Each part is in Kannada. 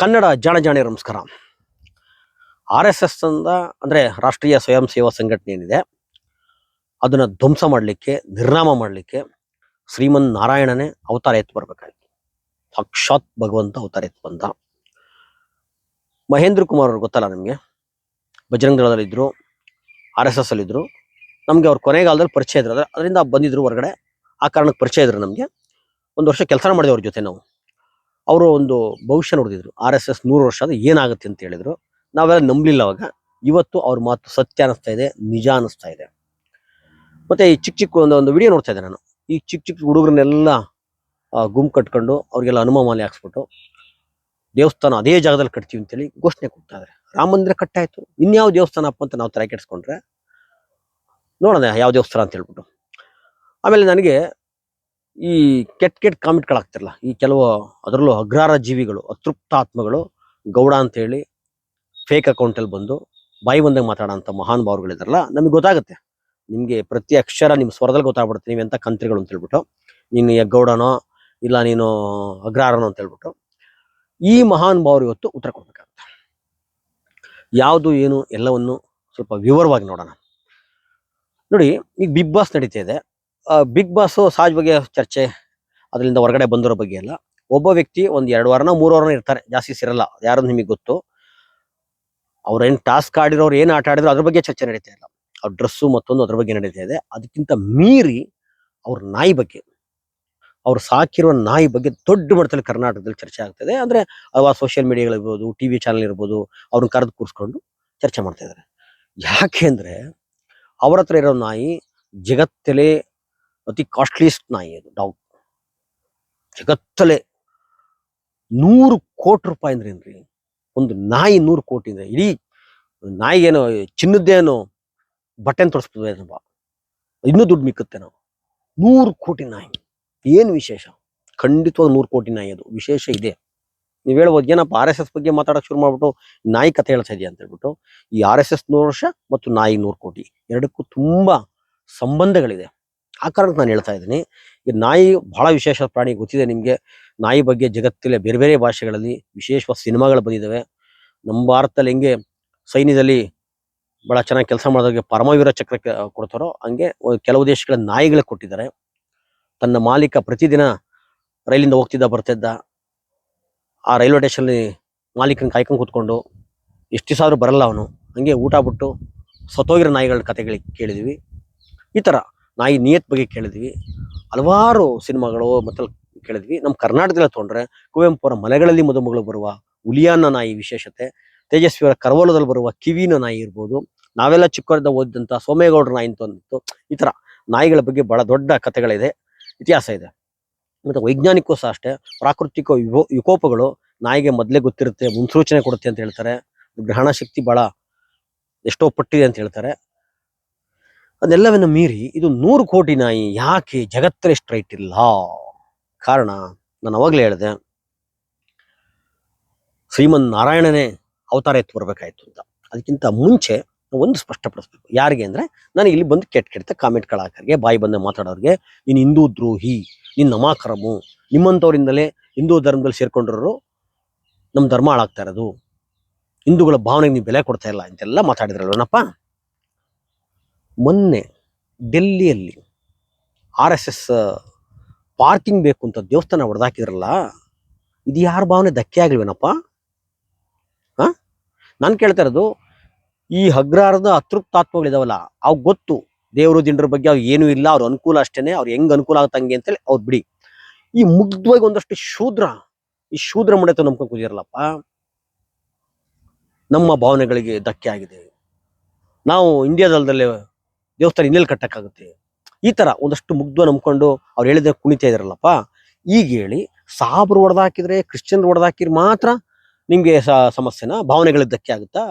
ಕನ್ನಡ ಜಾಣ ಜಾಣೆ ನಮಸ್ಕಾರ. ಆರ್ ಎಸ್ ಎಸ್ ಅಂದ ಅಂದ್ರೆ ರಾಷ್ಟ್ರೀಯ ಸ್ವಯಂ ಸೇವಾ ಸಂಘಟನೆ ಏನಿದೆ, ಅದನ್ನು ಧ್ವಂಸ ಮಾಡಲಿಕ್ಕೆ, ನಿರ್ನಾಮ ಮಾಡಲಿಕ್ಕೆ ಶ್ರೀಮನ್ ನಾರಾಯಣನೇ ಅವತಾರ ಎತ್ತು ಬರಬೇಕಾಗಿತ್ತು. ಸಾಕ್ಷಾತ್ ಭಗವಂತ ಅವತಾರ ಎತ್ತು ಬಂದ. ಮಹೇಂದ್ರ ಕುಮಾರ್ ಅವ್ರು ಗೊತ್ತಲ್ಲ ನಿಮಗೆ? ಬಜರಂಗ ದಳದಲ್ಲಿದ್ದರು ಆರ್ ಎಸ್ ಎಸ್ ಅಲ್ಲಿದ್ದರು ನಮಗೆ ಅವ್ರ ಕೊನೆಗಾಲದಲ್ಲಿ ಪರಿಚಯ ಇದ್ರು. ಅದ್ರ- ಅದರಿಂದ ಬಂದಿದ್ರು ಹೊರಗಡೆ. ಆ ಕಾರಣಕ್ಕೆ ಪರಿಚಯ ಇದ್ರು ನಮಗೆ. ಒಂದು ವರ್ಷ ಕೆಲಸ ಮಾಡಿದೆ ಅವ್ರ ಜೊತೆ ನಾವು. ಅವರು ಒಂದು ಭವಿಷ್ಯ ನೋಡಿದ್ರು ಆರ್ ಎಸ್ ಎಸ್ ನೂರು ವರ್ಷ ಅದು ಏನಾಗುತ್ತೆ ಅಂತ ಹೇಳಿದ್ರು. ನಾವೆಲ್ಲ ನಂಬಲಿಲ್ಲ ಅವಾಗ. ಇವತ್ತು ಅವ್ರ ಮಾತು ಸತ್ಯ ಅನಿಸ್ತಾ ಇದೆ, ನಿಜ ಅನಿಸ್ತಾ ಇದೆ. ಮತ್ತೆ ಈ ಚಿಕ್ಕ ಚಿಕ್ಕ ಒಂದು ಒಂದು ವಿಡಿಯೋ ನೋಡ್ತಾ ಇದ್ದೆ ನಾನು. ಈ ಚಿಕ್ಕ ಚಿಕ್ಕ ಹುಡುಗರನ್ನೆಲ್ಲ ಗುಂಪು ಕಟ್ಕೊಂಡು ಅವ್ರಿಗೆಲ್ಲ ಹನುಮ ಮಾಲೆ ಹಾಕ್ಸ್ಬಿಟ್ಟು ದೇವಸ್ಥಾನ ಅದೇ ಜಾಗದಲ್ಲಿ ಕಟ್ತೀವಿ ಅಂತೇಳಿ ಘೋಷಣೆ ಕೊಡ್ತಾ ಇದ್ದಾರೆ. ರಾಮ ಮಂದಿರ ಕಟ್ಟಾಯ್ತು. ಇನ್ಯಾವ ದೇವಸ್ಥಾನ ಅಪ್ಪ ಅಂತ ನಾವು ತಲೆ ಕೆಡಿಸ್ಕೊಂಡ್ರೆ ನೋಡೋಣ ಯಾವ ದೇವಸ್ಥಾನ ಅಂತ ಹೇಳ್ಬಿಟ್ಟು. ಆಮೇಲೆ ನನಗೆ ಈ ಕೆಟ್ಟ ಕೆಟ್ಟ ಕಾಮೆಂಟ್ಗಳಾಗ್ತಿರಲ್ಲ ಈ ಕೆಲವು ಅದರಲ್ಲೂ ಅಗ್ರಾರ ಜೀವಿಗಳು, ಅತೃಪ್ತ ಆತ್ಮಗಳು, ಗೌಡ ಅಂತೇಳಿ ಫೇಕ್ ಅಕೌಂಟಲ್ಲಿ ಬಂದು ಬಾಯಿ ಬಂದಾಗ ಮಾತಾಡೋಂಥ ಮಹಾನ್ ಭಾವಗಳಿದಾರಲ್ಲ ನಮಗೆ ಗೊತ್ತಾಗುತ್ತೆ. ನಿಮಗೆ ಪ್ರತಿ ಅಕ್ಷರ ನಿಮ್ಮ ಸ್ವರದಲ್ಲಿ ಗೊತ್ತಾಗ್ಬಿಡುತ್ತೆ. ನೀವು ಎಂಥ ಕಂತ್ರಿಗಳು ಅಂತ ಹೇಳ್ಬಿಟ್ಟು. ನೀನು ಗೌಡನೋ, ಇಲ್ಲ ನೀನು ಅಗ್ರಾರನೋ ಅಂತ ಹೇಳ್ಬಿಟ್ಟು. ಈ ಮಹಾನ್ ಭಾವರು ಇವತ್ತು ಉತ್ತರ ಕೊಡ್ಬೇಕಾಗುತ್ತೆ. ಯಾವುದು, ಏನು ಎಲ್ಲವನ್ನು ಸ್ವಲ್ಪ ವಿವರವಾಗಿ ನೋಡೋಣ. ನೋಡಿ, ಈಗ ಬಿಗ್ ಬಾಸ್ ನಡೀತಾ ಇದೆ. ಬಿಗ್ ಬಾಸ್ ಬಗ್ಗೆ ಚರ್ಚೆ ಅದರಿಂದ ಹೊರಗಡೆ ಬಂದಿರೋ ಬಗ್ಗೆ ಎಲ್ಲ ಒಬ್ಬ ವ್ಯಕ್ತಿ ಒಂದು ಎರಡು ವಾರನ ಮೂರು ವಾರನ ಇರ್ತಾರೆ, ಜಾಸ್ತಿ ಸಿರಲ್ಲ ಯಾರು ನಿಮಗೆ ಗೊತ್ತು. ಅವ್ರೇನು ಟಾಸ್ಕ್ ಆಡಿರೋರು, ಏನು ಆಟ ಆಡಿದ್ರು ಅದ್ರ ಬಗ್ಗೆ ಚರ್ಚೆ ನಡೀತಾ ಇಲ್ಲ. ಅವ್ರ ಡ್ರೆಸ್ಸು ಮತ್ತೊಂದು ಅದ್ರ ಬಗ್ಗೆ ನಡೀತಾ ಇದೆ. ಅದಕ್ಕಿಂತ ಮೀರಿ ಅವ್ರ ನಾಯಿ ಬಗ್ಗೆ, ಅವ್ರು ಸಾಕಿರೋ ನಾಯಿ ಬಗ್ಗೆ ದೊಡ್ಡ ಮಟ್ಟದಲ್ಲಿ ಕರ್ನಾಟಕದಲ್ಲಿ ಚರ್ಚೆ ಆಗ್ತದೆ. ಅಂದ್ರೆ ಅವ ಸೋಷಿಯಲ್ ಮೀಡಿಯಾಗಳಿರ್ಬೋದು ಟಿವಿ ಚಾನಲ್ ಇರ್ಬೋದು ಅವ್ರನ್ನ ಕರೆದು ಕೂರಿಸ್ಕೊಂಡು ಚರ್ಚೆ ಮಾಡ್ತಾ ಇದ್ದಾರೆ ಯಾಕೆ ಅಂದ್ರೆ ಅವ್ರ ಹತ್ರ ಇರೋ ನಾಯಿ ಜಗತ್ತಲ್ಲೇ ಅತಿ ಕಾಸ್ಟ್ಲಿಯಸ್ಟ್ ನಾಯಿ ಅದು, ಡಾಗ್. ಜಗತ್ತಲೆ ನೂರು ಕೋಟಿ ರೂಪಾಯಿ ಅಂದ್ರೆ ಏನ್ರಿ? ಒಂದು ನಾಯಿ ನೂರು ಕೋಟಿ ಅಂದ್ರೆ, ಇಡೀ ನಾಯಿಗೇನೋ ಚಿನ್ನದ್ದೇನೋ ಬಟನ್ ತೋರಿಸ್ಬೋದು ಇನ್ನೂ ದುಡ್ಡು ಮಿಕ್ಕುತ್ತೆ ನಾವು. ನೂರು ಕೋಟಿ ನಾಯಿ. ಏನು ವಿಶೇಷ? ಖಂಡಿತವಾಗಿ ನೂರು ಕೋಟಿ ನಾಯಿ ಅದು. ವಿಶೇಷ ಇದೆ. ನೀವು ಹೇಳ್ಬೋದು, ಏನಪ್ಪ, ಆರ್ ಎಸ್ ಎಸ್ ಬಗ್ಗೆ ಮಾತಾಡೋಕೆ ಶುರು ಮಾಡ್ಬಿಟ್ಟು ನಾಯಿ ಕಥೆ ಹೇಳ್ತಾ ಇದೆಯಾ ಅಂತ ಹೇಳ್ಬಿಟ್ಟು, ಈ ಆರ್ ಎಸ್ ಎಸ್ ನೂರು ವರ್ಷ ಮತ್ತು ನಾಯಿ ನೂರು ಕೋಟಿ. ಎರಡಕ್ಕೂ ತುಂಬಾ ಸಂಬಂಧಗಳಿದೆ. ಆ ಕಾರಣಕ್ಕೆ ನಾನು ಹೇಳ್ತಾ ಇದ್ದೀನಿ. ಈ ನಾಯಿ ಬಹಳ ವಿಶೇಷ ಪ್ರಾಣಿ ಗೊತ್ತಿದೆ ನಿಮಗೆ. ನಾಯಿ ಬಗ್ಗೆ ಜಗತ್ತಲ್ಲೇ ಬೇರೆ ಬೇರೆ ಭಾಷೆಗಳಲ್ಲಿ ವಿಶೇಷವಾದ ಸಿನಿಮಾಗಳು ಬಂದಿದ್ದಾವೆ. ನಮ್ಮ ಭಾರತದಲ್ಲಿ ಹೆಂಗೆ ಸೈನ್ಯದಲ್ಲಿ ಭಾಳ ಚೆನ್ನಾಗಿ ಕೆಲಸ ಮಾಡೋದಕ್ಕೆ ಪರಮವೀರ ಚಕ್ರ ಕ- ಕೊಡ್ತಾರೋ ಹಂಗೆ ಕೆಲವು ದೇಶಗಳ ನಾಯಿಗಳಿಗೆ ಕೊಟ್ಟಿದ್ದಾರೆ. ತನ್ನ ಮಾಲೀಕ ಪ್ರತಿದಿನ ರೈಲಿಂದ ಹೋಗ್ತಿದ್ದ ಬರ್ತಿದ್ದ ಆ ರೈಲ್ವೆ ಸ್ಟೇಷನ್ ಮಾಲೀಕನ ಕಾಯ್ಕೊಂಡು ಕೂತ್ಕೊಂಡು ಎಷ್ಟು ದಿವಸ ಆದರೂ ಬರಲ್ಲ ಅವನು. ಹಂಗೆ ಊಟ ಬಿಟ್ಟು ಸತ್ತೋಗಿರೋ ನಾಯಿಗಳ ಕತೆಗಳಿಗೆ ಕೇಳಿದ್ವಿ ಈ ತರ ನಾಯಿ ನಿಯತ್ ಬಗ್ಗೆ ಕೇಳಿದ್ವಿ. ಹಲವಾರು ಸಿನಿಮಾಗಳು ಮತ್ತೆ ಕೇಳಿದ್ವಿ. ನಮ್ಮ ಕರ್ನಾಟಕದಲ್ಲಿ ತೊಗೊಂಡ್ರೆ ಕುವೆಂಪುರ ಮಲೆಗಳಲ್ಲಿ ಮದುಮಗಳು ಬರುವ ಹುಲಿಯಾನ ನಾಯಿ ವಿಶೇಷತೆ, ತೇಜಸ್ವಿ ಅವರ ಕರವಲದಲ್ಲಿ ಬರುವ ಕಿವಿನ ನಾಯಿ ಇರ್ಬೋದು, ನಾವೆಲ್ಲ ಚಿಕ್ಕವರಿಂದ ಓದಿದಂಥ ಸೋಮೇಗೌಡರ ನಾಯಿ ಅಂತ ಈ ಥರ ನಾಯಿಗಳ ಬಗ್ಗೆ ಭಾಳ ದೊಡ್ಡ ಕಥೆಗಳಿದೆ, ಇತಿಹಾಸ ಇದೆ. ಮತ್ತು ವೈಜ್ಞಾನಿಕವೂ ಸಹ ಅಷ್ಟೇ ಪ್ರಾಕೃತಿಕ ವಿಕೋಪಗಳು ನಾಯಿಗೆ ಮೊದಲೇ ಗೊತ್ತಿರುತ್ತೆ, ಮುನ್ಸೂಚನೆ ಕೊಡುತ್ತೆ ಅಂತ ಹೇಳ್ತಾರೆ. ಗ್ರಹಣ ಶಕ್ತಿ ಭಾಳ ಎಷ್ಟೋ ಪಟ್ಟಿದೆ ಅಂತ ಹೇಳ್ತಾರೆ. ಅದೆಲ್ಲವನ್ನು ಮೀರಿ ಇದು ನೂರು ಕೋಟಿ ನಾಯಿ ಯಾಕೆ ಜಗತ್ತಲ್ಲಿ ಸ್ಟ್ರೈಟ್ ಇಲ್ಲ? ಕಾರಣ ನಾನು ಅವಾಗಲೇ ಹೇಳಿದೆ. ಶ್ರೀಮನ್ ನಾರಾಯಣನೇ ಅವತಾರ ಎತ್ತು ಬರಬೇಕಾಯ್ತು ಅಂತ. ಅದಕ್ಕಿಂತ ಮುಂಚೆ ಒಂದು ಸ್ಪಷ್ಟಪಡಿಸ್ಬೇಕು. ಯಾರಿಗೆ ಅಂದರೆ ನಾನು ಇಲ್ಲಿ ಬಂದು ಕೆಟ್ಟ ಕೆಟ್ಟ ಕಾಮೆಂಟ್ಗಳು ಹಾಕರಿಗೆ, ಬಾಯಿ ಬಂದ ಮಾತಾಡೋರಿಗೆ, ನೀನು ಹಿಂದೂ ದ್ರೋಹಿ, ನೀನು ನಮಾಕ್ರಮು ನಿಮ್ಮಂಥವರಿಂದಲೇ ಹಿಂದೂ ಧರ್ಮದಲ್ಲಿ ಸೇರ್ಕೊಂಡಿರೋರು ನಮ್ಮ ಧರ್ಮ ಹಾಳಾಗ್ತಾ ಇರೋದು. ಹಿಂದೂಗಳ ಭಾವನೆಗೆ ನೀವು ಬೆಲೆ ಕೊಡ್ತಾ ಇಲ್ಲ ಅಂತೆಲ್ಲ ಮಾತಾಡಿದ್ರಲ್ವನಪ್ಪ? ಮೊನ್ನೆ ಡೆಲ್ಲಿಯಲ್ಲಿ ಆರ್ ಎಸ್ ಎಸ್ ಪಾರ್ಕಿಂಗ್ ಬೇಕು ಅಂತ ದೇವಸ್ಥಾನ ಹೊಡೆದಾಕಿದ್ರಲ್ಲ, ಇದು ಯಾರ ಭಾವನೆ ಧಕ್ಕೆ ಆಗ್ಲಿವೇನಪ್ಪ? ಹಾಂ ನಾನು ಕೇಳ್ತಾ ಇರೋದು, ಈ ಹಗ್ರಾರದ ಅತೃಪ್ತಾತ್ಮಗಳಿದಾವಲ್ಲ ಅವು ಗೊತ್ತು ದೇವರು ದಿಂಡ್ರ ಬಗ್ಗೆ ಅವ್ರು ಏನೂ ಇಲ್ಲ, ಅವ್ರ ಅನುಕೂಲ ಅಷ್ಟೇನೆ, ಅವ್ರು ಹೆಂಗೆ ಅನುಕೂಲ ಆಗತ್ತಂಗೆ ಅಂತೇಳಿ ಅವ್ರು ಬಿಡಿ. ಈ ಮುಗ್ಧವಾಗಿ ಒಂದಷ್ಟು ಶೂದ್ರ, ಈ ಶೂದ್ರ ಮಡೆತ ನಂಬ್ಕೊಂಡು ಕೂತಿರಲ್ಲಪ್ಪ ನಮ್ಮ ಭಾವನೆಗಳಿಗೆ ಧಕ್ಕೆ ಆಗಿದೆ. ನಾವು ಇಂಡಿಯಾದಲ್ಲದಲ್ಲೇ ದೇವಸ್ಥಾನ ಇನ್ನೆಲ್ಲಿ ಕಟ್ಟಕ್ಕಾಗುತ್ತೆ? ಈ ತರ ಒಂದಷ್ಟು ಮುಗ್ಧ ನಂಬ್ಕೊಂಡು ಅವ್ರು ಹೇಳಿದ್ರೆ ಕುಣಿತಾ ಇದ್ರಲ್ಲಪ್ಪ ಈಗ ಹೇಳಿ ಸಾಬ್ರು ಹೊಡೆದಾಕಿದ್ರೆ ಕ್ರಿಶ್ಚಿಯನ್ ಹೊಡೆದಾಕಿದ್ರೆ ಮಾತ್ರ ನಿಮ್ಗೆ ಸಮಸ್ಯೆನ ಭಾವನೆಗಳ ಧಕ್ಕೆ ಆಗುತ್ತಾ?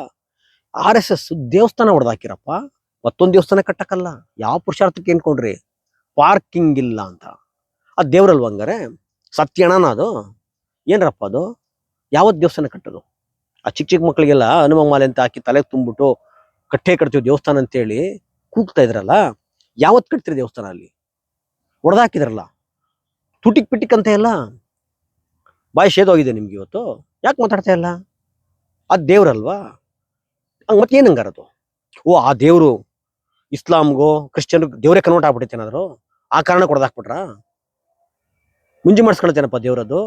ಆರ್ ಎಸ್ ಎಸ್ ದೇವಸ್ಥಾನ ಹೊಡೆದಾಕಿರಪ್ಪ ಮತ್ತೊಂದು ದೇವಸ್ಥಾನ ಕಟ್ಟಕ್ಕಲ್ಲ. ಯಾವ ಪುರುಷಾರ್ಥಕ್ಕೆ ಏನ್ಕೊಂಡ್ರಿ? ಪಾರ್ಕಿಂಗ್ ಇಲ್ಲ ಅಂತ. ಆ ದೇವ್ರಲ್ವ ಹಂಗಾರೆ? ಸತ್ಯಣನ ಅದು? ಏನ್ರಪ್ಪ ಅದು? ಯಾವತ್ ದೇವಸ್ಥಾನ ಕಟ್ಟೋದು? ಆ ಚಿಕ್ಕ ಚಿಕ್ಕ ಮಕ್ಕಳಿಗೆಲ್ಲ ಹನುಮ ಮಾಲೆ ಅಂತ ಹಾಕಿ ತಲೆಗೆ ತುಂಬಿಟ್ಟು ಕಟ್ಟೆ ಕಟ್ತೀವಿ ದೇವಸ್ಥಾನ ಅಂತೇಳಿ. ಕೂಗ್ತಾ ಇದ್ರಲ್ಲ, ಯಾವತ್ ಕಟ್ತೀರಿ ದೇವಸ್ಥಾನ ಅಲ್ಲಿ? ಹೊಡೆದಾಕಿದ್ರಲ್ಲ ತುಟಿಕ್ ಪಿಟಿಕ್ ಅಂತ ಎಲ್ಲ ಬಾಯಿ ಶೇದೋಗಿದೆ ನಿಮ್ಗೆ ಇವತ್ತು? ಯಾಕೆ ಮಾತಾಡ್ತಾ ಇಲ್ಲ? ಅದು ದೇವ್ರಲ್ವಾ ಹಂಗೆ ಮತ್ತೆ ಏನು ಹಂಗಾರದು ಓ, ಆ ದೇವರು ಇಸ್ಲಾಂಗೋ ಕ್ರಿಶ್ಚಿಯನ್ ದೇವರೇ ಕನ್ವರ್ಟ್ ಆಗ್ಬಿಟ್ಟೈತೆ ಏನಾದ್ರು? ಆ ಕಾರಣ ಕೊಡದಾಕ್ಬಿಟ್ರ ಮುಂಜಿ ಮಾಡಿಸ್ಕೊಳ್ತೇನಪ್ಪ ದೇವ್ರದ್ದು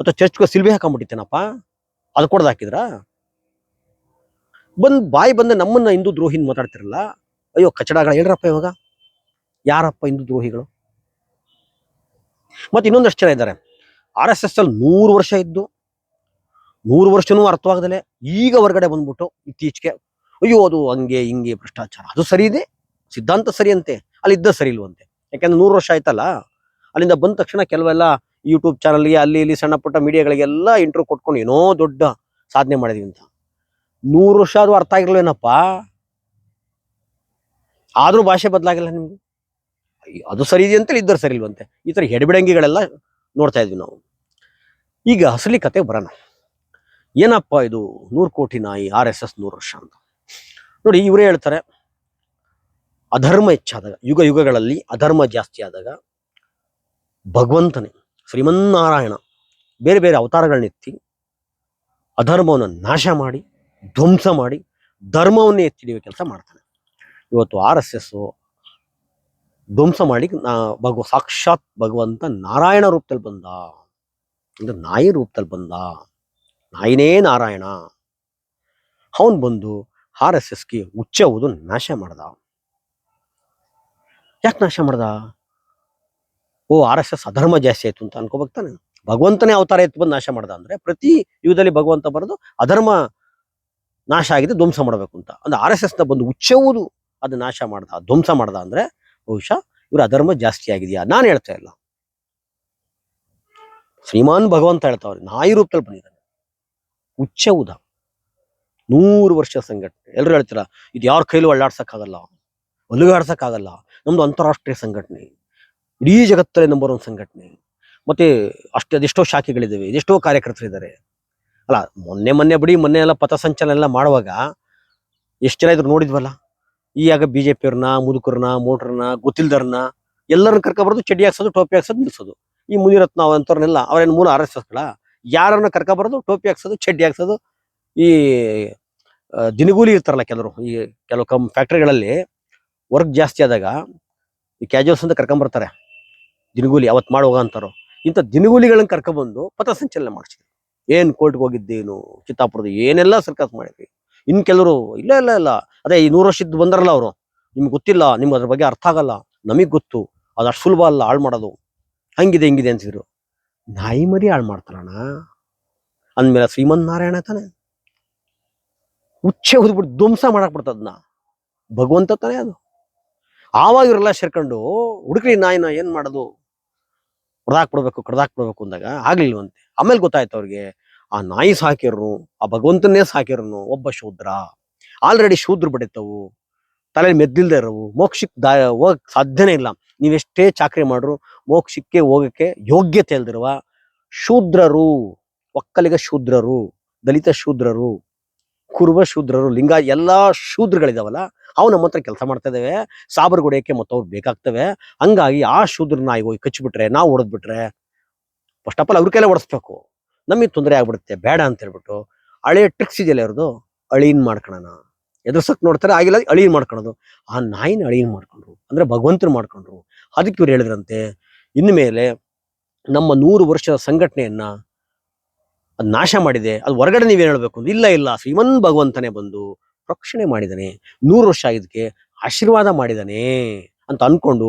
ಅಥವಾ ಚರ್ಚ್ಗೆ ಸಿಲ್ಬಿ ಹಾಕೊಂಡ್ಬಿಟ್ಟಿತ್ತೇನಪ್ಪ ಅದು ಕೊಡ್ದಾಕಿದ್ರಾ ಬಂದು ಬಂದ್, ಬಾಯಿ ಬಂದ ನಮ್ಮನ್ನ ಹಿಂದೂ ದ್ರೋಹಿನ್ ಮಾತಾಡ್ತಿರಲ್ಲ ಅಯ್ಯೋ ಕಚಡಗಳ ಹೇಳ್ರಪ್ಪ ಇವಾಗ? ಯಾರಪ್ಪ ಹಿಂದೂ ದ್ರೋಹಿಗಳು? ಮತ್ತೆ ಇನ್ನೊಂದಷ್ಟು ಜನ ಇದ್ದಾರೆ. ಆರ್ ಎಸ್ ಎಸ್ ಅಲ್ಲಿ ನೂರು ವರ್ಷ ಇದ್ದು, ನೂರು ವರ್ಷನೂ ಅರ್ಥವಾಗದಲೆ ಈಗ ಹೊರಗಡೆ ಬಂದ್ಬಿಟ್ಟು ಇತ್ತೀಚೆಗೆ, ಅಯ್ಯೋ, ಅದು ಹಂಗೆ ಹಿಂಗೆ ಭ್ರಷ್ಟಾಚಾರ. ಅದು ಸರಿ ಇದೆ? ಸಿದ್ಧಾಂತ ಸರಿ ಅಂತೆ. ಅಲ್ಲಿ ಇದ್ದ ಸರಿ ಇಲ್ವಂತೆ. ಯಾಕೆಂದ್ರೆ ನೂರು ವರ್ಷ ಆಯ್ತಲ್ಲ? ಅಲ್ಲಿಂದ ಬಂದ ತಕ್ಷಣ ಕೆಲವೆಲ್ಲ ಯೂಟ್ಯೂಬ್ ಚಾನಲ್ಗೆ ಅಲ್ಲಿ ಇಲ್ಲಿ ಸಣ್ಣ ಪುಟ್ಟ ಮೀಡಿಯಾಗಳಿಗೆಲ್ಲ ಇಂಟರ್ವ್ಯೂ ಕೊಟ್ಕೊಂಡು ಏನೋ ದೊಡ್ಡ ಸಾಧನೆ ಮಾಡಿದೀವಿ ಅಂತ. ನೂರು ವರ್ಷ ಅದು ಅರ್ಥ ಆಗಿರ್ಲೇನಪ್ಪ ಆದ್ರೂ ಭಾಷೆ ಬದಲಾಗಿಲ್ಲ ನಿಮ್ಗೆ? ಅದು ಸರಿ ಇದೆ ಅಂತೇಳಿ ಇದ್ದರು ಸರಿ ಇಲ್ವಂತೆ. ಈ ಥರ ಹೆಡಬಿಡಂಗಿಗಳೆಲ್ಲ ನೋಡ್ತಾ ಇದ್ವಿ ನಾವು. ಈಗ ಅಸಲಿ ಕತೆ ಬರೋಣ. ಏನಪ್ಪ ಇದು ನೂರು ಕೋಟಿ ನಾಯಿ, ಆರ್ ಎಸ್ ಎಸ್ ನೂರು ವರ್ಷ ಅಂತ. ನೋಡಿ, ಇವರೇ ಹೇಳ್ತಾರೆ, ಅಧರ್ಮ ಹೆಚ್ಚಾದಾಗ, ಯುಗ ಯುಗಗಳಲ್ಲಿ ಅಧರ್ಮ ಜಾಸ್ತಿ ಆದಾಗ ಭಗವಂತನೇ, ಶ್ರೀಮನ್ನಾರಾಯಣ, ಬೇರೆ ಬೇರೆ ಅವತಾರಗಳನ್ನೆತ್ತಿ ಅಧರ್ಮವನ್ನು ನಾಶ ಮಾಡಿ, ಧ್ವಂಸ ಮಾಡಿ, ಧರ್ಮವನ್ನೇ ಎತ್ತಿಡಿಯುವ ಕೆಲಸ ಮಾಡ್ತಾನೆ. ಇವತ್ತು ಆರ್ ಎಸ್ ಎಸ್ ಧ್ವಂಸ ಮಾಡಿ ನಾ ಭಗವ, ಸಾಕ್ಷಾತ್ ಭಗವಂತ ನಾರಾಯಣ ರೂಪದಲ್ಲಿ ಬಂದ. ಅಂದ್ರೆ ನಾಯಿ ರೂಪದಲ್ಲಿ ಬಂದ. ನಾಯಿನೇ ನಾರಾಯಣ. ಅವನು ಬಂದು ಆರ್ ಎಸ್ ಎಸ್ಗೆ ಉಚ್ಚ ಓದು ನಾಶ ಮಾಡ್ದ. ಯಾಕೆ ನಾಶ ಮಾಡ್ದ? ಓ, ಆರ್ ಎಸ್ ಎಸ್ ಅಧರ್ಮ ಜಾಸ್ತಿ ಆಯ್ತು ಅಂತ ಅನ್ಕೋಬೇಕಾನೆ ಭಗವಂತನೇ ಅವತಾರ ಎತ್ತು ಬಂದು ನಾಶ ಮಾಡ್ದ ಅಂದ್ರೆ ಪ್ರತಿ ಯುಗದಲ್ಲಿ ಭಗವಂತ ಬರೆದು ಅಧರ್ಮ ನಾಶ ಆಗಿದೆ, ಧ್ವಂಸ ಮಾಡಬೇಕು ಅಂತ. ಅಂದ್ರೆ ಆರ್ ಎಸ್ ಎಸ್ನ ಬಂದು ಉಚ್ಚವುದು ಅದು ನಾಶ ಮಾಡ್ದ ಧ್ವಂಸ ಮಾಡ್ದ ಅಂದ್ರೆ ಬಹುಶಃ ಇವ್ರ ಅಧರ್ಮ ಜಾಸ್ತಿ ಆಗಿದೆಯಾ? ನಾನು ಹೇಳ್ತಾ ಇಲ್ಲ. ಶ್ರೀಮಾನ್ ಭಗವಂತ ಹೇಳ್ತಾವ್ರೆ, ನಾಯಿ ರೂಪದಲ್ಲಿ ಬಂದಿದ್ದಾನೆ ಉಚ್ಚ ಉದ ನೂರು ವರ್ಷ ಸಂಘಟನೆ. ಎಲ್ಲರೂ ಹೇಳ್ತೀರ, ಇದು ಯಾರ ಕೈಲೂ ಅಳ್ಳಾಡ್ಸಕ್ಕಾಗಲ್ಲ, ಒಲುಗಾಡ್ಸಕ್ಕಾಗಲ್ಲ. ನಮ್ದು ಅಂತಾರಾಷ್ಟ್ರೀಯ ಸಂಘಟನೆ. ಇಡೀ ಜಗತ್ತಲ್ಲೇ ನಂಬರ್ ಒನ್ ಸಂಘಟನೆ. ಮತ್ತೆ ಅಷ್ಟೇ, ಅದೆಷ್ಟೋ ಶಾಖೆಗಳಿದ್ದಾವೆ ಇದೆಷ್ಟೋ ಕಾರ್ಯಕರ್ತರಿದ್ದಾರೆ ಅಲ್ಲ, ಮೊನ್ನೆ ಮೊನ್ನೆ ಬಿಡಿ, ಮೊನ್ನೆ ಎಲ್ಲ ಪಥಸಂಚಲನ ಎಲ್ಲ ಮಾಡುವಾಗ ಎಷ್ಟು ಜನ ಇದ್ರು ನೋಡಿದ್ವಲ್ಲ? ಈಗ ಬಿಜೆಪಿ ಜೆ ಪಿಯವ್ರನ್ನ ಮುದುಕರನ್ನ, ಮೋಟ್ರನ್ನ ಗೊತ್ತಿಲ್ದರ್ನ ಎಲ್ಲರನ್ನ ಕರ್ಕೊಬಾರ್ದು ಚಡ್ಡಿ ಹಾಕ್ಸೋದು, ಟೋಪಿ ಹಾಕ್ಸೋದು, ನಿಲ್ಸೋದು. ಈ ಮುನಿರತ್ನ ಅಂಥವ್ರನ್ನೆಲ್ಲ ಅವ್ರೇನು ಮೂಲ ಆರ್ ಎಸ್ ಎಸ್ಗಳ ಯಾರನ್ನ ಕರ್ಕೊಬಾರ್ದು, ಟೋಪಿ ಹಾಕ್ಸೋದು, ಚಡ್ಡಿ ಹಾಕ್ಸೋದು? ಈ ದಿನಗೂಲಿ ಇರ್ತಾರಲ್ಲ ಕೆಲವರು, ಈ ಕೆಲವು ಕಮ್ ಫ್ಯಾಕ್ಟ್ರಿಗಳಲ್ಲಿ ವರ್ಕ್ ಜಾಸ್ತಿ ಆದಾಗ ಈ ಕ್ಯಾಜುವಲ್ಸ್ ಅಂತ ಕರ್ಕೊಂಬರ್ತಾರೆ. ದಿನಗೂಲಿ ಅವತ್ತು ಮಾಡುವಾಗ ಅಂತಾರೋ. ಇಂಥ ದಿನಗೂಲಿಗಳನ್ನ ಕರ್ಕೊಂಬಂದು ಪಥಸಂಚಲನ ಮಾಡಿಸಿದ್ರು. ಏನು ಕೋರ್ಟ್ಗೆ ಹೋಗಿದ್ದೇನು, ಚಿತ್ತಾಪುರದ ಏನೆಲ್ಲ ಸರ್ಕಸ್ ಮಾಡಿದ್ವಿ. ಇನ್ ಕೆಲವರು, ಇಲ್ಲ ಇಲ್ಲ ಇಲ್ಲ. ಅದೇ ಈ ನೂರು ವರ್ಷದ್ದು ಬಂದ್ರಲ್ಲ ಅವರು. ನಿಮ್ಗೆ ಗೊತ್ತಿಲ್ಲ, ನಿಮ್ಗೆ ಅದ್ರ ಬಗ್ಗೆ ಅರ್ಥ ಆಗಲ್ಲ. ನಮಗ್ ಗೊತ್ತು. ಅದು ಅಷ್ಟು ಸುಲಭ ಅಲ್ಲ, ಹಾಳು ಮಾಡೋದು. ಹಂಗಿದೆ, ಹಿಂಗಿದೆ ಅನ್ಸಿದ್ರು. ನಾಯಿ ಮರಿ ಹಾಳು ಮಾಡ್ತಾರಣ ಅಂದಮೇಲೆ ಶ್ರೀಮನ್ ನಾರಾಯಣ ತಾನೆ. ಉಚ್ಚೆ ಹೊದ್ಬಿಟ್ಟು ಧ್ವಂಸ ಮಾಡಕ್ ಬಿಡ್ತದನ್ನ ಭಗವಂತ ತಾನೇ ಅದು. ಆವಾಗ ಇವರೆಲ್ಲ ಸೇರ್ಕೊಂಡು, ಹುಡುಕ್ರಿ ನಾಯಿನ, ಏನು ಮಾಡೋದು? ಕಡ್ದಾಕ್ ಕಡ್ದಾಕ್ಬಿಡ್ಬೇಕು ಕಡ್ದಾಕ್ ಬಿಡ್ಬೇಕು ಅಂದಾಗ ಆಗ್ಲಿಲ್ವಂತೆ. ಆಮೇಲೆ ಗೊತ್ತಾಯ್ತು ಅವ್ರಿಗೆ. ಆ ನಾಯಿ ಸಾಕಿರ್ರು ಆ ಭಗವಂತನೇ ಸಾಕಿರ್ನು ಒಬ್ಬ ಶೂದ್ರ. ಆಲ್ರೆಡಿ ಶೂದ್ರ ಬಡಿತವು ತಲೆ ಮೆದ್ದಿಲ್ದೆ ಇರವು ಮೋಕ್ಷಕ್ಕೆ ದಾ, ಹೋಗಕ್ ಸಾಧ್ಯನೇ ಇಲ್ಲ. ನೀವೆಷ್ಟೇ ಚಾಕ್ರಿ ಮಾಡ್ರು, ಮೋಕ್ಷಕ್ಕೆ ಹೋಗಕ್ಕೆ ಯೋಗ್ಯತೆ ಇಲ್ದಿರುವ ಶೂದ್ರರು, ಒಕ್ಕಲಿಗ ಶೂದ್ರರು, ದಲಿತ ಶೂದ್ರರು, ಕುರುಬ ಶೂದ್ರರು, ಲಿಂಗ, ಎಲ್ಲಾ ಶೂದ್ರಗಳಿದಾವಲ್ಲ, ಅವು ನಮ್ಮ ಹತ್ರ ಕೆಲಸ ಮಾಡ್ತಾ ಇದಾವೆ, ಸಾಬರ್ ಗುಡಿಯಕ್ಕೆ ಮತ್ತವ್ರು ಬೇಕಾಗ್ತವೆ. ಹಂಗಾಗಿ ಆ ಶೂದ್ರ ನಾಯಿಗೆ ಹೋಗಿ ಕಚ್ಚಿಬಿಟ್ರೆ ನಾವು ಹೊಡೆದ್ಬಿಟ್ರೆ ಫಸ್ಟ್ ಆಫ್ ಆಲ್ ಅವ್ರ ಕೈಲೇ ಹೊಡೆಸ್ಬೇಕು. ನಮಗೆ ತೊಂದರೆ ಆಗ್ಬಿಡುತ್ತೆ, ಬೇಡ ಅಂತ ಹೇಳ್ಬಿಟ್ಟು ಹಳೆ ಟ್ರಿಕ್ಸ್ ಇದೆಯಲ್ಲ ಇವ್ರದ್ದು ಅಳೀನ್ ಮಾಡ್ಕೊಳ್ಳೋಣ ಎದುರ್ಸಕ್ ನೋಡ್ತಾರೆ, ಆಗಿಲ್ಲ, ಅಳೀನ್ ಮಾಡ್ಕೊಳೋದು ಆ ನಾಯಿನ ಅಳೀನ್ ಮಾಡ್ಕೊಂಡ್ರು, ಅಂದ್ರೆ ಭಗವಂತರು ಮಾಡ್ಕೊಂಡ್ರು. ಅದಕ್ಕೆ ಇವ್ರು ಹೇಳಿದ್ರಂತೆ, ಇನ್ಮೇಲೆ ನಮ್ಮ ನೂರು ವರ್ಷದ ಸಂಘಟನೆಯನ್ನ ಅದು ನಾಶ ಮಾಡಿದೆ, ಅದು ಹೊರಗಡೆ ನೀವೇನು ಹೇಳಬೇಕು ಇಲ್ಲ ಇಲ್ಲ, ಶ್ರೀಮನ್ ಭಗವಂತನೇ ಬಂದು ರಕ್ಷಣೆ ಮಾಡಿದಾನೆ, ನೂರು ವರ್ಷ ಆಗಿದ್ದಕ್ಕೆ ಆಶೀರ್ವಾದ ಮಾಡಿದಾನೆ ಅಂತ ಅನ್ಕೊಂಡು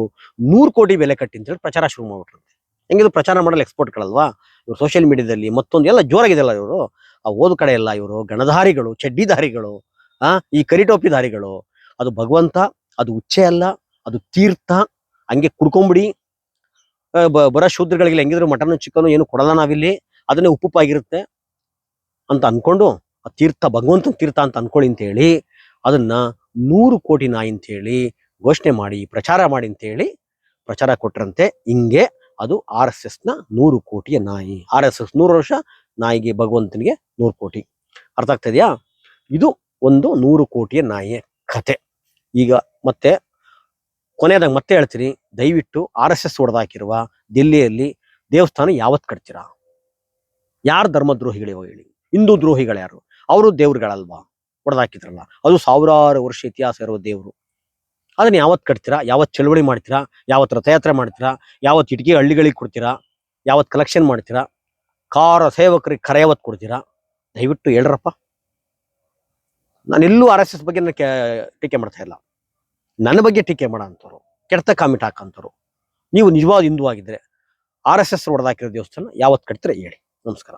ನೂರು ಕೋಟಿ ಬೆಲೆ ಕಟ್ಟಿ ಅಂತ ಹೇಳಿ ಪ್ರಚಾರ ಶುರು ಮಾಡ್ಬಿಟ್ರಂತೆ. ಹೆಂಗಿದ್ರು ಪ್ರಚಾರ ಮಾಡಲು ಎಕ್ಸ್ಪೋರ್ಟ್ಗಳಲ್ವಾ ಇವ್ರು ಸೋಷಿಯಲ್ ಮೀಡಿಯಾದಲ್ಲಿ ಮತ್ತೊಂದು ಎಲ್ಲ ಜೋರಾಗಿದೆಯಲ್ಲ ಇವರು? ಆ ಓದು ಕಡೆ ಎಲ್ಲ ಇವರು ಗಣಧಾರಿಗಳು, ಚಡ್ಡಿಧಾರಿಗಳು, ಆ, ಈ ಕರಿಟೋಪಿಧಾರಿಗಳು ಅದು ಭಗವಂತ, ಅದು ಉಚ್ಚೆ ಅಲ್ಲ, ಅದು ತೀರ್ಥ, ಹಂಗೆ ಕುಡ್ಕೊಂಬಿಡಿ. ಬರೋ ಶೂದ್ರಗಳಿಗೆ ಹೆಂಗಿದ್ರು ಮಟನ್ ಚಿಕನ್ ಏನು ಕೊಡಲ್ಲ ನಾವಿಲ್ಲಿ. ಅದನ್ನೇ ಉಪ್ಪುಪ್ಪಾಗಿರುತ್ತೆ ಅಂತ ಅನ್ಕೊಂಡು, ಆ ತೀರ್ಥ, ಭಗವಂತನ ತೀರ್ಥ ಅಂತ ಅನ್ಕೊಳ್ಳಿ ಅಂತ ಹೇಳಿ ಅದನ್ನ ನೂರು ಕೋಟಿ ನಾಯಿ ಅಂತ ಹೇಳಿ ಘೋಷಣೆ ಮಾಡಿ, ಪ್ರಚಾರ ಮಾಡಿ ಅಂತ ಹೇಳಿ ಪ್ರಚಾರ ಕೊಟ್ರಂತೆ. ಹಿಂಗೆ ಅದು ಆರ್ ಎಸ್ ಎಸ್ನ ನೂರು ಕೋಟಿಯ ನಾಯಿ. ಆರ್ ಎಸ್ ಎಸ್ ನೂರು ವರ್ಷ, ನಾಯಿಗೆ ಭಗವಂತನಿಗೆ ನೂರು ಕೋಟಿ. ಅರ್ಥ ಆಗ್ತಾ ಇದೆಯಾ? ಇದು ಒಂದು ನೂರು ಕೋಟಿಯ ನಾಯಿಯ ಕತೆ. ಈಗ ಮತ್ತೆ ಕೊನೆಯದಾಗ ಮತ್ತೆ ಹೇಳ್ತೀನಿ. ದಯವಿಟ್ಟು ಆರ್ ಎಸ್ ಎಸ್ ಹೊಡೆದಾಕಿರುವ ದಿಲ್ಲಿಯಲ್ಲಿ ದೇವಸ್ಥಾನ ಯಾವತ್ ಕಟ್ತೀರಾ? ಯಾರು ಧರ್ಮದ್ರೋಹಿಗಳಿವ ಹೇಳಿ. ಹಿಂದೂ ದ್ರೋಹಿಗಳು ಯಾರು? ಅವರು ದೇವ್ರುಗಳಲ್ವಾ? ಹೊಡೆದಾಕಿದ್ರಲ್ಲ ಅದು ಸಾವಿರಾರು ವರ್ಷ ಇತಿಹಾಸ ಇರೋ ದೇವರು. ಅದನ್ನ ಯಾವತ್ತು ಕಟ್ತೀರಾ? ಯಾವತ್ತು ಚಳುವಳಿ ಮಾಡ್ತೀರಾ? ಯಾವತ್ತು ರಥಯಾತ್ರೆ ಮಾಡ್ತೀರಾ? ಯಾವತ್ತು ಇಟ್ಗೆ ಹಳ್ಳಿಗಳಿಗೆ ಕೊಡ್ತೀರಾ? ಯಾವತ್ತು ಕಲೆಕ್ಷನ್ ಮಾಡ್ತೀರಾ? ಕಾರ ಸೇವಕರಿಗೆ ಕರೆ ಯಾವತ್ತು ಕೊಡ್ತೀರಾ? ದಯವಿಟ್ಟು ಹೇಳ್ರಪ್ಪ. ನಾನೆಲ್ಲೂ ಆರ್ ಎಸ್ ಎಸ್ ಬಗ್ಗೆ ಟೀಕೆ ಮಾಡ್ತಾ ಇಲ್ಲ. ನನ್ನ ಬಗ್ಗೆ ಟೀಕೆ ಮಾಡೋ ಅಂಥವ್ರು ಕೆಡ್ತ ಕಾಮಿಟ್ ಹಾಕೋಂಥವ್ರು ನೀವು ನಿಜವಾದ ಹಿಂದೂ ಆಗಿದ್ರೆ ಆರ್ ಎಸ್ ಎಸ್ ಹೊಡೆದಾಕಿರೋ ದೇವಸ್ಥಾನ ಯಾವತ್ತು ಕಟ್ತೀರಾ ಹೇಳಿ. ನಮಸ್ಕಾರ.